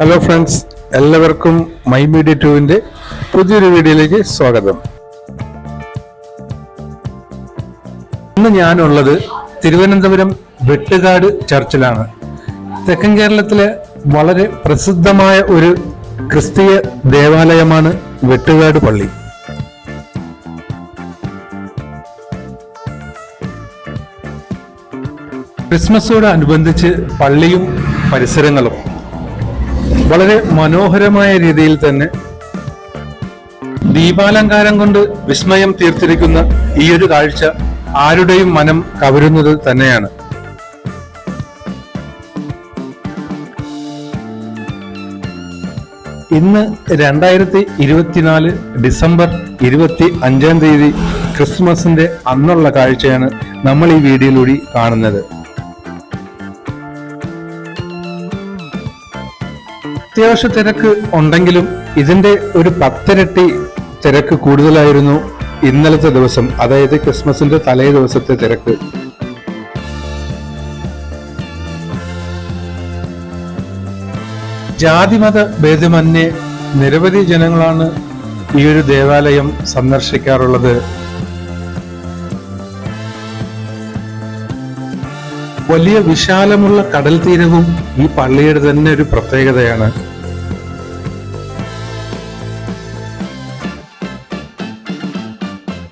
Hello friends എല്ലാവർക്കും my media ടൂവിന്റെ പുതിയൊരു വീഡിയോയിലേക്ക് സ്വാഗതം. ഇന്ന് ഞാനുള്ളത് തിരുവനന്തപുരം വെട്ടുകാട് ചർച്ചിലാണ്. തെക്കൻ കേരളത്തിലെ വളരെ പ്രസിദ്ധമായ ഒരു ക്രിസ്തീയ ദേവാലയമാണ് വെട്ടുകാട് പള്ളി. ക്രിസ്മസോടനുബന്ധിച്ച് പള്ളിയും പരിസരങ്ങളും വളരെ മനോഹരമായ രീതിയിൽ തന്നെ ദീപാലങ്കാരം കൊണ്ട് വിസ്മയം തീർത്തിരിക്കുന്ന ഈ ഒരു കാഴ്ച ആരുടെയും മനം കവരുന്നത് തന്നെയാണ്. ഇന്ന് രണ്ടായിരത്തി ഇരുപത്തിനാല് ഡിസംബർ ഇരുപത്തി അഞ്ചാം തീയതി ക്രിസ്മസിന്റെ അന്നുള്ള കാഴ്ചയാണ് നമ്മൾ ഈ വീഡിയോയിലൂടെ കാണുന്നത്. അത്യാവശ്യ തിരക്ക് ഉണ്ടെങ്കിലും ഇതിന്റെ ഒരു പത്തിരട്ടി തിരക്ക് കൂടുതലായിരുന്നു ഇന്നലത്തെ ദിവസം അതായത് ക്രിസ്മസിന്റെ തലേ ദിവസത്തെ തിരക്ക്. ജാതിമത ഭേദമന്യേ നിരവധി ജനങ്ങളാണ് ഈ ഒരു ദേവാലയം സന്ദർശിക്കാറുള്ളത്. വലിയ വിശാലമുള്ള കടൽ തീരവും ഈ പള്ളിയുടെ തന്നെ ഒരു പ്രത്യേകതയാണ്.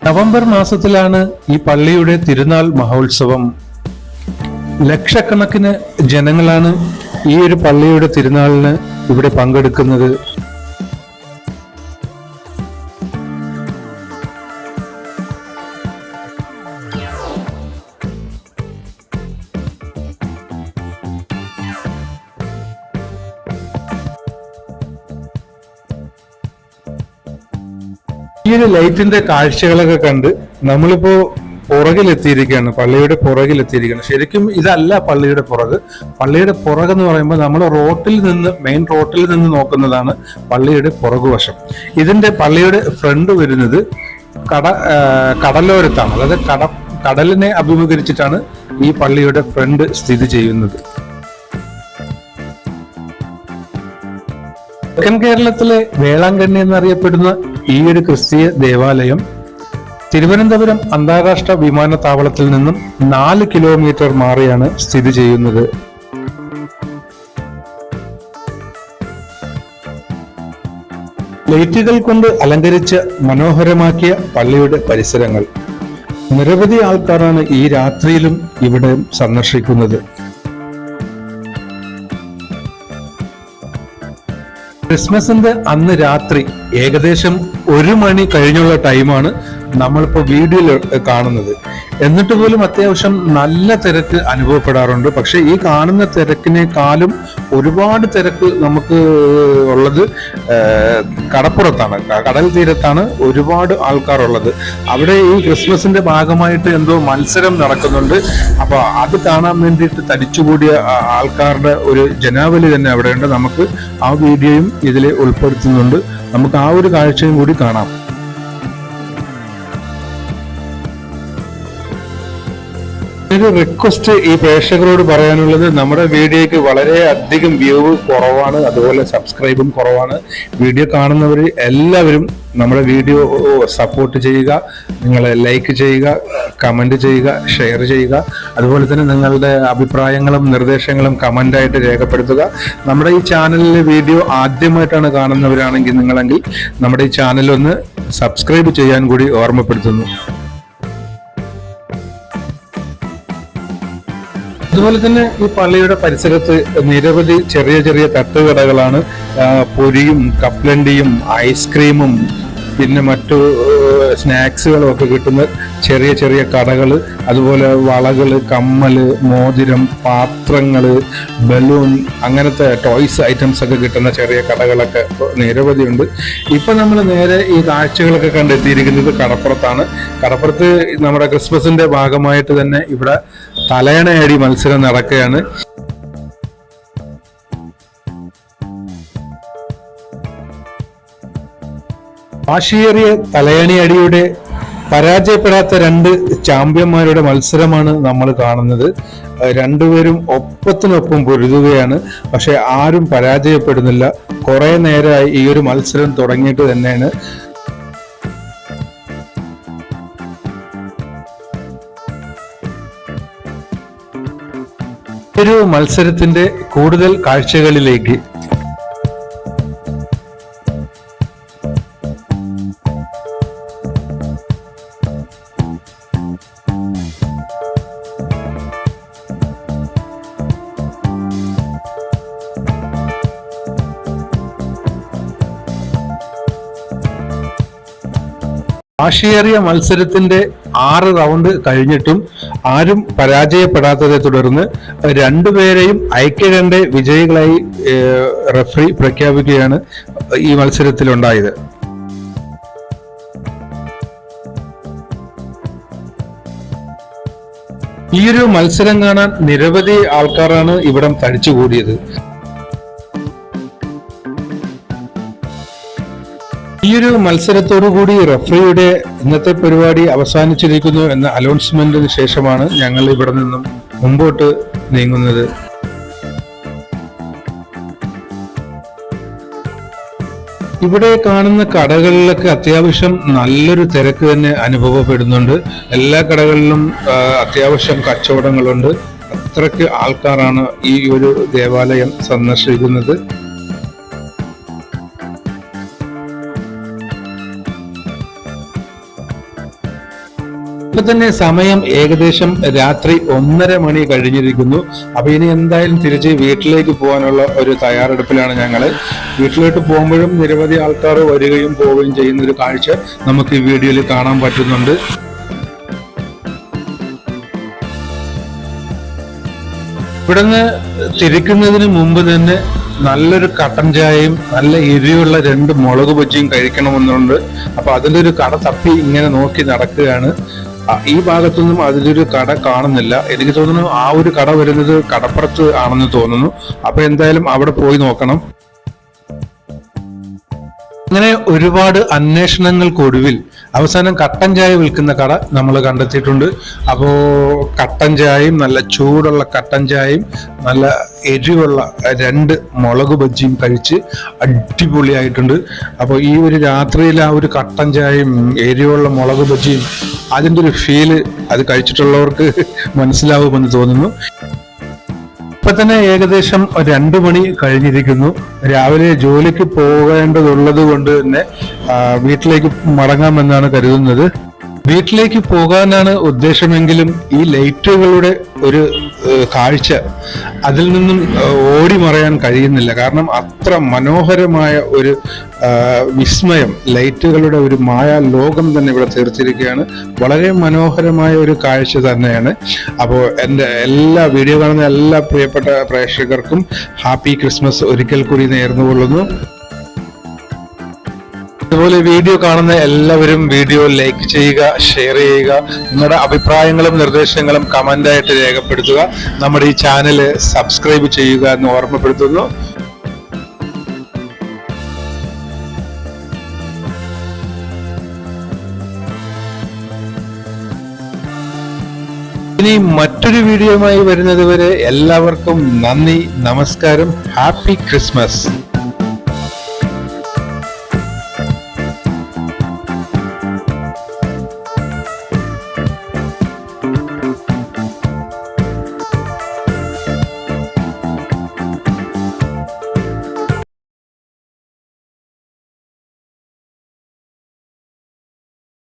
നവംബർ മാസത്തിലാണ് ഈ പള്ളിയുടെ തിരുനാൾ മഹോത്സവം. ലക്ഷക്കണക്കിന് ജനങ്ങളാണ് ഈ ഒരു പള്ളിയുടെ തിരുനാളിന് ഇവിടെ പങ്കെടുക്കുന്നത്. ഈ ഒരു ലൈറ്റിന്റെ കാഴ്ചകളൊക്കെ കണ്ട് നമ്മളിപ്പോ പുറകിലെത്തിയിരിക്കുകയാണ് പള്ളിയുടെ പുറകിലെത്തിയിരിക്കുകയാണ്. ശരിക്കും ഇതല്ല പള്ളിയുടെ പുറക്. പള്ളിയുടെ പുറക് എന്ന് പറയുമ്പോൾ നമ്മൾ റോട്ടിൽ നിന്ന് മെയിൻ റോട്ടിൽ നിന്ന് നോക്കുന്നതാണ് പള്ളിയുടെ പുറകുവശം. ഇതിന്റെ പള്ളിയുടെ ഫ്രണ്ട് വരുന്നത് കട കടലോരത്താണ്. അതായത് കട കടലിനെ അഭിമുഖീകരിച്ചിട്ടാണ് ഈ പള്ളിയുടെ ഫ്രണ്ട് സ്ഥിതി ചെയ്യുന്നത്. തെക്കൻ കേരളത്തിലെ വേളാങ്കണ്ണി എന്നറിയപ്പെടുന്ന ഈ ഒരു ക്രിസ്തീയ ദേവാലയം തിരുവനന്തപുരം അന്താരാഷ്ട്ര വിമാനത്താവളത്തിൽ നിന്നും നാല് കിലോമീറ്റർ മാറിയാണ് സ്ഥിതി ചെയ്യുന്നത്. ലൈറ്റുകൾ കൊണ്ട് അലങ്കരിച്ച് മനോഹരമാക്കിയ പള്ളിയുടെ പരിസരങ്ങൾ. നിരവധി ആൾക്കാരാണ് ഈ രാത്രിയിലും ഇവിടെ സന്ദർശിക്കുന്നത്. ക്രിസ്മസിന്റെ അന്ന് രാത്രി ഏകദേശം ഒരു മണി കഴിഞ്ഞുള്ള ടൈമാണ് നമ്മളിപ്പോ വീഡിയോയിൽ കാണുന്നത്. എന്നിട്ട് പോലും അത്യാവശ്യം നല്ല തിരക്ക് അനുഭവപ്പെടാറുണ്ട്. പക്ഷേ ഈ കാണുന്ന തിരക്കിനേക്കാളും ഒരുപാട് തിരക്ക് നമുക്ക് ഉള്ളത് കടപ്പുറത്താണ്. കടൽ തീരത്താണ് ഒരുപാട് ആൾക്കാരുള്ളത്. അവിടെ ഈ ക്രിസ്മസിന്റെ ഭാഗമായിട്ട് എന്തോ മത്സരം നടക്കുന്നുണ്ട്. അപ്പോൾ അത് കാണാൻ വേണ്ടിയിട്ട് തടിച്ചുകൂടിയ ആൾക്കാരുടെ ഒരു ജനാവലി തന്നെ അവിടെയുണ്ട്. നമുക്ക് ആ വീഡിയോയും ഇതിൽ ഉൾപ്പെടുത്തുന്നുണ്ട്. നമുക്ക് ആ ഒരു കാഴ്ചയും കൂടി കാണാം. ഒരു റിക്വസ്റ്റ് ഈ പ്രേക്ഷകരോട് പറയാനുള്ളത് നമ്മുടെ വീഡിയോയ്ക്ക് വളരെ അധികം വ്യൂ കുറവാണ് അതുപോലെ സബ്സ്ക്രൈബും കുറവാണ്. വീഡിയോ കാണുന്നവർ എല്ലാവരും നമ്മുടെ വീഡിയോ സപ്പോർട്ട് ചെയ്യുക നിങ്ങൾ ലൈക്ക് ചെയ്യുക കമന്റ് ചെയ്യുക ഷെയർ ചെയ്യുക. അതുപോലെ തന്നെ നിങ്ങളുടെ അഭിപ്രായങ്ങളും നിർദ്ദേശങ്ങളും കമന്റായിട്ട് രേഖപ്പെടുത്തുക. നമ്മുടെ ഈ ചാനലിലെ വീഡിയോ ആദ്യമായിട്ടാണ് കാണുന്നവരാണെങ്കിൽ നിങ്ങളെങ്കിൽ നമ്മുടെ ഈ ചാനലൊന്ന് സബ്സ്ക്രൈബ് ചെയ്യാൻ കൂടി ഓർമ്മപ്പെടുത്തുന്നു. അതുപോലെ തന്നെ ഈ പള്ളിയുടെ പരിസരത്ത് നിരവധി ചെറിയ ചെറിയ തട്ടുകടകളാണ് പൊരിയും കപ്ലണ്ടിയും ഐസ്ക്രീമും പിന്നെ മറ്റു സ്നാക്സുകളും ഒക്കെ കിട്ടുന്ന ചെറിയ ചെറിയ കടകൾ അതുപോലെ വളകൾ കമ്മൽ മോതിരം പാത്രങ്ങൾ ബലൂൺ അങ്ങനത്തെ ടോയ്സ് ഐറ്റംസ് ഒക്കെ കിട്ടുന്ന ചെറിയ കടകളൊക്കെ നിരവധിയുണ്ട് ഇപ്പം നമ്മൾ നേരെ ഈ കാഴ്ചകളൊക്കെ കണ്ടെത്തിയിരിക്കുന്നത് കടപ്പുറത്താണ്. കടപ്പുറത്ത് നമ്മുടെ ക്രിസ്മസിന്റെ ഭാഗമായിട്ട് തന്നെ ഇവിടെ തലയണയടി മത്സരം നടക്കുകയാണ്. വാശിയേറിയ തലയണി അടിയുടെ പരാജയപ്പെടാത്ത രണ്ട് ചാമ്പ്യന്മാരുടെ മത്സരമാണ് നമ്മൾ കാണുന്നത്. രണ്ടുപേരും ഒപ്പത്തിനൊപ്പം പൊരുതുകയാണ്. പക്ഷെ ആരും പരാജയപ്പെടുന്നില്ല. കുറേ നേരമായി ഈ ഒരു മത്സരം തുടങ്ങിയിട്ട് തന്നെയാണ്. ഒരു മത്സരത്തിന്റെ കൂടുതൽ കാഴ്ചകളിലേക്ക് വാശിയേറിയ മത്സരത്തിന്റെ ആറ് റൗണ്ട് കഴിഞ്ഞിട്ടും ആരും പരാജയപ്പെടാത്തതെ തുടർന്ന് രണ്ടുപേരെയും ഐക്യകണ്ഠ വിജയികളായി റഫറി പ്രഖ്യാപിക്കുകയാണ് ഈ മത്സരത്തിലുണ്ടായത്. ഈ ഒരു മത്സരം കാണാൻ നിരവധി ആൾക്കാരാണ് ഇവിടം തടിച്ചുകൂടിയത്. ഈ ഒരു മത്സരത്തോടുകൂടി റഫറിയുടെ ഇന്നത്തെ പരിപാടി അവസാനിച്ചിരിക്കുന്നു എന്ന അനൗൺസ്മെന്റിന് ശേഷമാണ് ഞങ്ങൾ ഇവിടെ നിന്നും മുമ്പോട്ട് നീങ്ങുന്നത്. ഇവിടെ കാണുന്ന കടകളിലൊക്കെ അത്യാവശ്യം നല്ലൊരു തിരക്ക് തന്നെ അനുഭവപ്പെടുന്നുണ്ട്. എല്ലാ കടകളിലും അത്യാവശ്യം കച്ചവടങ്ങളുണ്ട്. അത്രയ്ക്ക് ആൾക്കാരാണ് ഈ ഒരു ദേവാലയം സന്ദർശിക്കുന്നത്. ഇപ്പൊ തന്നെ സമയം ഏകദേശം രാത്രി ഒന്നര മണി കഴിഞ്ഞിരിക്കുന്നു. അപ്പൊ ഇനി എന്തായാലും തിരിച്ച് വീട്ടിലേക്ക് പോകാനുള്ള ഒരു തയ്യാറെടുപ്പിലാണ് ഞങ്ങൾ. വീട്ടിലോട്ട് പോകുമ്പോഴും നിരവധി ആൾക്കാർ വരികയും പോവുകയും ചെയ്യുന്ന ഒരു കാഴ്ച നമുക്ക് ഈ വീഡിയോയിൽ കാണാൻ പറ്റുന്നുണ്ട്. ഇവിടുന്ന് തിരിക്കുന്നതിന് മുമ്പ് തന്നെ നല്ലൊരു കട്ടൻ ചായയും നല്ല എരിയുള്ള രണ്ട് മുളക് ബജ്ജിയും കഴിക്കണമെന്നുണ്ട്. അപ്പൊ അതിലൊരു കട തപ്പി ഇങ്ങനെ നോക്കി നടക്കുകയാണ്. ഈ ഭാഗത്തൊന്നും അതിലൊരു കട കാണുന്നില്ല. എനിക്ക് തോന്നുന്നു ആ ഒരു കട വരുന്നത് കടപ്പുറത്ത് ആണെന്ന് തോന്നുന്നു. അപ്പൊ എന്തായാലും അവിടെ പോയി നോക്കണം. അങ്ങനെ ഒരുപാട് അന്വേഷണങ്ങൾക്കൊടുവിൽ അവസാനം കട്ടൻ ചായ വിൽക്കുന്ന കട നമ്മൾ കണ്ടെത്തിയിട്ടുണ്ട്. അപ്പോൾ കട്ടൻ ചായയും നല്ല ചൂടുള്ള കട്ടൻ ചായയും നല്ല എരിവുള്ള രണ്ട് മുളക് ബജ്ജിയും കഴിച്ച് അടിപൊളിയായിട്ടുണ്ട്. അപ്പോൾ ഈ ഒരു രാത്രിയിൽ ആ ഒരു കട്ടൻ ചായയും എരിവുള്ള മുളക് ബജ്ജിയും അതിന്റെ ഒരു ഫീൽ അത് കഴിച്ചിട്ടുള്ളവർക്ക് മനസ്സിലാവുമെന്ന് തോന്നുന്നു. ഇപ്പൊ തന്നെ ഏകദേശം രണ്ടു മണി കഴിഞ്ഞിരിക്കുന്നു. രാവിലെ ജോലിക്ക് പോകേണ്ടതുള്ളത് കൊണ്ട് തന്നെ വീട്ടിലേക്ക് മടങ്ങാമെന്നാണ് കരുതുന്നത്. വീട്ടിലേക്ക് പോകാനാണ് ഉദ്ദേശമെങ്കിലും ഈ ലൈറ്റുകളുടെ ഒരു കാഴ്ച അതിൽ നിന്നും ഓടി മറയാൻ കഴിയുന്നില്ല. കാരണം അത്ര മനോഹരമായ ഒരു വിസ്മയം ലൈറ്റുകളുടെ ഒരു മായ ലോകം തന്നെ ഇവിടെ തീർത്തിരിക്കുകയാണ്. വളരെ മനോഹരമായ ഒരു കാഴ്ച തന്നെയാണ്. അപ്പോൾ എന്റെ എല്ലാ വീഡിയോ കാണുന്ന എല്ലാ പ്രിയപ്പെട്ട പ്രേക്ഷകർക്കും ഹാപ്പി ക്രിസ്മസ്. ഒരിക്കൽ കൂടി നേർന്നുകൊള്ളുന്നു. അതുപോലെ വീഡിയോ കാണുന്ന എല്ലാവരും വീഡിയോ ലൈക്ക് ചെയ്യുക ഷെയർ ചെയ്യുക നിങ്ങളുടെ അഭിപ്രായങ്ങളും നിർദ്ദേശങ്ങളും കമന്റായിട്ട് രേഖപ്പെടുത്തുക. നമ്മുടെ ഈ ചാനൽ സബ്സ്ക്രൈബ് ചെയ്യുക എന്ന് ഓർമ്മപ്പെടുത്തുന്നു. ഇനി മറ്റൊരു വീഡിയോയുമായി വരുന്നതുവരെ എല്ലാവർക്കും നന്ദി നമസ്കാരം ഹാപ്പി ക്രിസ്മസ്